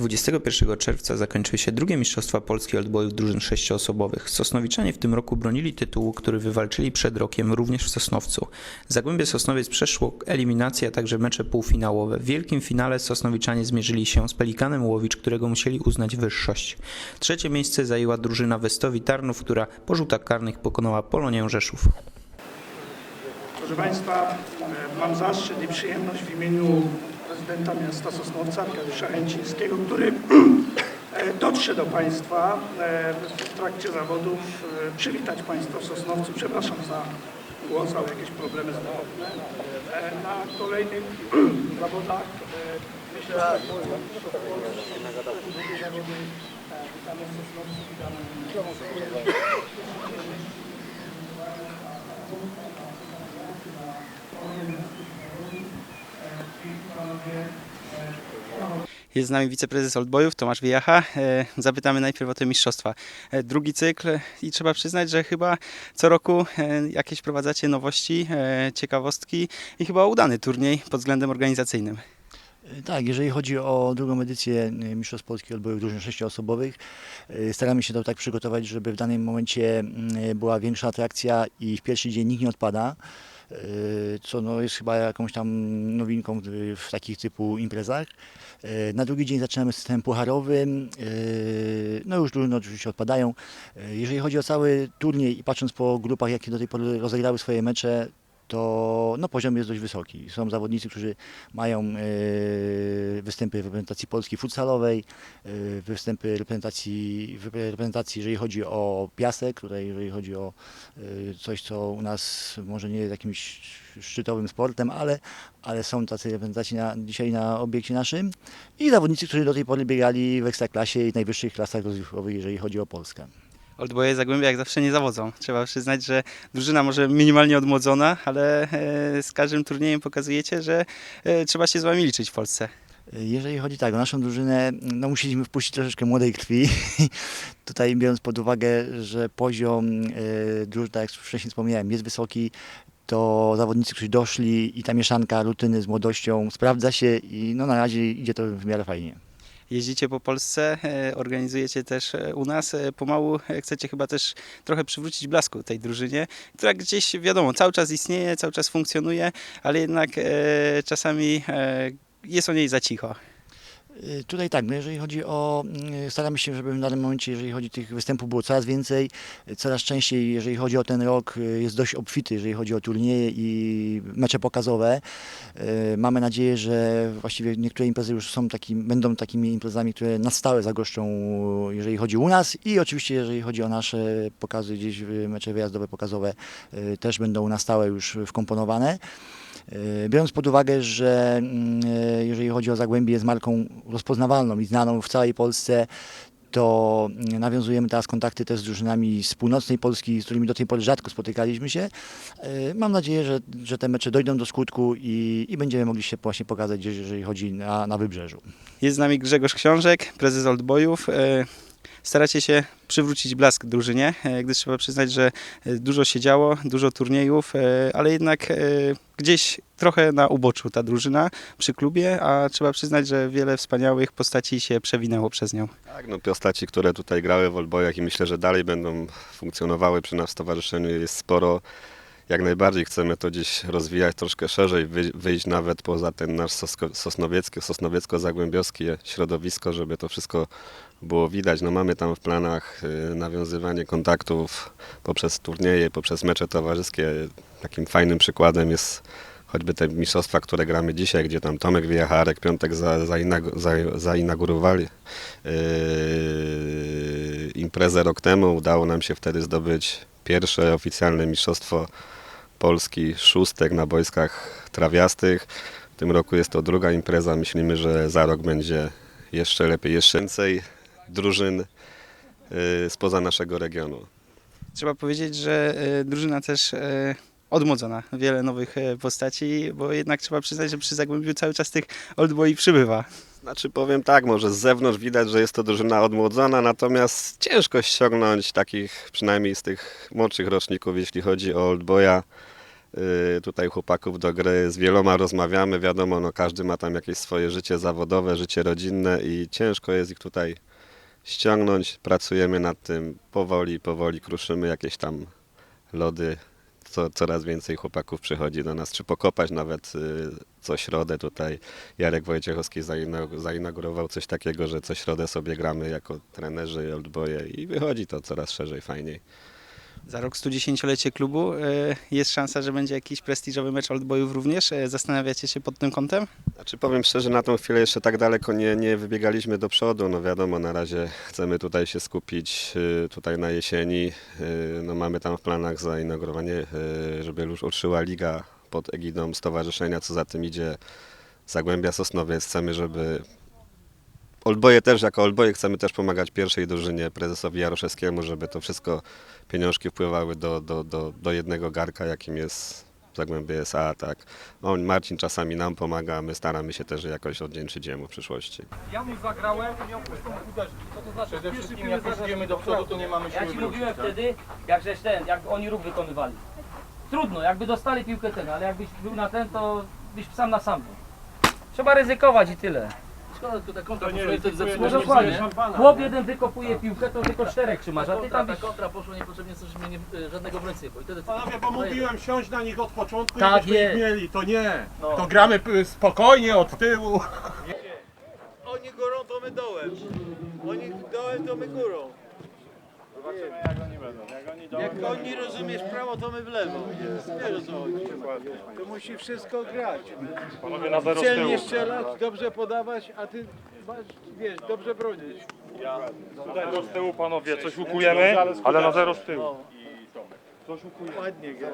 21 czerwca zakończyły się drugie Mistrzostwa Polski odbojów drużyn sześcioosobowych. Sosnowiczanie w tym roku bronili tytułu, który wywalczyli przed rokiem również w Sosnowcu. Zagłębie Sosnowiec przeszło eliminację, a także mecze półfinałowe. W wielkim finale Sosnowiczanie zmierzyli się z Pelikanem Łowicz, którego musieli uznać wyższość. Trzecie miejsce zajęła drużyna Westowi Tarnów, która po rzutach karnych pokonała Polonię Rzeszów. Proszę Państwa, mam zaszczyt i przyjemność w imieniu prezydenta miasta Sosnowca, Arkadiusza Chęcińskiego, który e, dotrze do Państwa e, w trakcie zawodów, e, przywitać Państwa w Sosnowcu. Przepraszam za głos, ale jakieś problemy zdrowotne. Na kolejnych zawodach myślę, że witamy w Sosnowcu, witamy Jest z nami wiceprezes Oldboyów Tomasz Wyjacha. E, Zapytamy najpierw o te mistrzostwa. E, Drugi cykl i trzeba przyznać, że chyba co roku e, jakieś prowadzacie nowości, ciekawostki i chyba udany turniej pod względem organizacyjnym. Tak, jeżeli chodzi o drugą edycję Mistrzostw Polski odbojów drużyn sześcioosobowych, staramy się to tak przygotować, żeby w danym momencie y, była większa atrakcja i w pierwszy dzień nikt nie odpada, co no jest chyba jakąś tam nowinką w- takich typu imprezach. Y, Na drugi dzień zaczynamy systemem pucharowym, y, no już drużyny oczywiście odpadają. Jeżeli chodzi o cały turniej i patrząc po grupach, jakie do tej pory rozegrały swoje mecze, to no, poziom jest dość wysoki. Są zawodnicy, którzy mają e, występy w reprezentacji Polski futsalowej, e, występy reprezentacji, reprezentacji, jeżeli chodzi o piasek, tutaj jeżeli chodzi o e, coś, co u nas może nie jest jakimś szczytowym sportem, ale, ale są tacy reprezentaci na, dzisiaj na obiekcie naszym i zawodnicy, którzy do tej pory biegali w ekstraklasie i najwyższych klasach rozgrywkowych, jeżeli chodzi o Polskę. Oldboye Zagłębia jak zawsze nie zawodzą. Trzeba przyznać, że drużyna może minimalnie odmłodzona, ale e, z każdym turniejem pokazujecie, że e, trzeba się z wami liczyć w Polsce. Jeżeli chodzi tak o naszą drużynę, no musieliśmy wpuścić troszeczkę młodej krwi. Tutaj biorąc pod uwagę, że poziom e, drużyny, tak jak wcześniej wspomniałem, jest wysoki, to zawodnicy, którzy doszli i ta mieszanka rutyny z młodością sprawdza się i no na razie idzie to w miarę fajnie. Jeździcie po Polsce, e, organizujecie też e, u nas. E, Pomału chcecie chyba też trochę przywrócić blasku tej drużynie, która gdzieś, wiadomo, cały czas istnieje, cały czas funkcjonuje, ale jednak czasami jest o niej za cicho. Y, Tutaj tak, no jeżeli chodzi o, y, staramy się, żeby w danym momencie, jeżeli chodzi o tych występów było coraz więcej, y, coraz częściej, jeżeli chodzi o ten rok, y, jest dość obfity, jeżeli chodzi o turnieje i mecze pokazowe. Mamy nadzieję, że właściwie niektóre imprezy już są takim, będą takimi imprezami, które na stałe zagoszczą, jeżeli chodzi u nas i oczywiście jeżeli chodzi o nasze pokazy gdzieś, mecze wyjazdowe, pokazowe, też będą na stałe już wkomponowane. E, Biorąc pod uwagę, że mm, e, jeżeli chodzi o Zagłębie jest marką rozpoznawalną i znaną w całej Polsce, to mm, nawiązujemy teraz kontakty też z drużynami z północnej Polski, z którymi do tej pory rzadko spotykaliśmy się. E, Mam nadzieję, że, że te mecze dojdą do skutku i, i będziemy mogli się właśnie pokazać jeżeli chodzi na, na wybrzeżu. Jest z nami Grzegorz Książek, prezes Oldboyów. Staracie się przywrócić blask drużynie, e, gdyż trzeba przyznać, że e, dużo się działo, dużo turniejów, e, ale jednak gdzieś trochę na uboczu ta drużyna przy klubie, a trzeba przyznać, że wiele wspaniałych postaci się przewinęło przez nią. Tak, no postaci, które tutaj grały w Olbojach i myślę, że dalej będą funkcjonowały przy nas w stowarzyszeniu jest sporo. Jak najbardziej chcemy to gdzieś rozwijać troszkę szerzej, wy- wyjść nawet poza ten nasz sosnowiecki, sosnowiecko-zagłębiowskie środowisko, żeby to wszystko było widać. No mamy tam w planach y, nawiązywanie kontaktów poprzez turnieje, poprzez mecze towarzyskie. Takim fajnym przykładem jest choćby te mistrzostwa, które gramy dzisiaj, gdzie tam Tomek Wyjacharek piątek za, zainagu- za, zainaugurowali yy, imprezę rok temu. Udało nam się wtedy zdobyć pierwsze oficjalne mistrzostwo Polski szóstek na boiskach trawiastych. W tym roku jest to druga impreza. Myślimy, że za rok będzie jeszcze lepiej, jeszcze więcej drużyn yy, spoza naszego regionu. Trzeba powiedzieć, że e, drużyna też e, odmłodzona, wiele nowych postaci, bo jednak trzeba przyznać, że przy Zagłębiu cały czas tych Oldboyi przybywa. Znaczy powiem tak, może z zewnątrz widać, że jest to drużyna odmłodzona, natomiast ciężko ściągnąć takich, przynajmniej z tych młodszych roczników, jeśli chodzi o Old Boya, y, tutaj chłopaków do gry. Z wieloma rozmawiamy, wiadomo, no każdy ma tam jakieś swoje życie zawodowe, życie rodzinne i ciężko jest ich tutaj ściągnąć. Pracujemy nad tym powoli, powoli kruszymy jakieś tam lody. Co, coraz więcej chłopaków przychodzi do nas, czy pokopać nawet y, co środę tutaj. Jarek Wojciechowski zainau- zainaugurował coś takiego, że co środę sobie gramy jako trenerzy i oldboje i wychodzi to coraz szerzej, fajniej. Za rok 110-lecie klubu e, jest szansa, że będzie jakiś prestiżowy mecz Oldboyów również. E, Zastanawiacie się pod tym kątem? Znaczy powiem szczerze, na tą chwilę jeszcze tak daleko nie, nie wybiegaliśmy do przodu. No wiadomo, na razie chcemy tutaj się skupić y, tutaj na jesieni. No mamy tam w planach zainaugurowanie, żeby już ruszyła liga pod egidą stowarzyszenia, co za tym idzie Zagłębia Sosnowiec. Chcemy, żeby Olboje też, jako Olboje chcemy też pomagać pierwszej drużynie, prezesowi Jaroszewskiemu, żeby to wszystko, pieniążki wpływały do, do, do, do jednego garka, jakim jest Zagłębie S.A., tak. On, Marcin czasami nam pomaga, a my staramy się też jakoś oddzięczyć jemu w przyszłości. Ja mu zagrałem i miał pustą uderzyć. Co to znaczy? Przede wszystkim jak już idziemy do przodu, to nie mamy Ja siły ci wrócić, mówiłem tak? wtedy, jak żeś ten, jak oni ruch wykonywali. Trudno, jakby dostali piłkę ten, ale jakbyś był na ten, to byś sam na sam był. Trzeba ryzykować i tyle. Szkoda, tylko ta kontra nie poszła i zepsuła No nie dokładnie. szampana, Chłop nie? jeden wykopuje piłkę, to tylko czterech trzymasz, a ty tam ta byś... kontra poszła niepotrzebnie, coś mnie nie, y, żadnego obrońcy, bo i wtedy... Panowie, bo mówiłem siąść na nich od początku, Tak jakbyśmy ich jest. mieli, to nie. No. To gramy p- spokojnie od tyłu. Oni górą, to my dołem. Oni dołem, to my górą. Zobaczymy jak oni będą. Jak oni, rozumiesz prawo, to my w lewo. Co chodzi. To musi wszystko grać. Panowie na zero z Celnie tyłu. strzelać, dobrze podawać, a ty masz, wiesz, dobrze bronić. Zero z tyłu panowie, coś ukujemy, ale na zero z tyłu. Ładnie gra.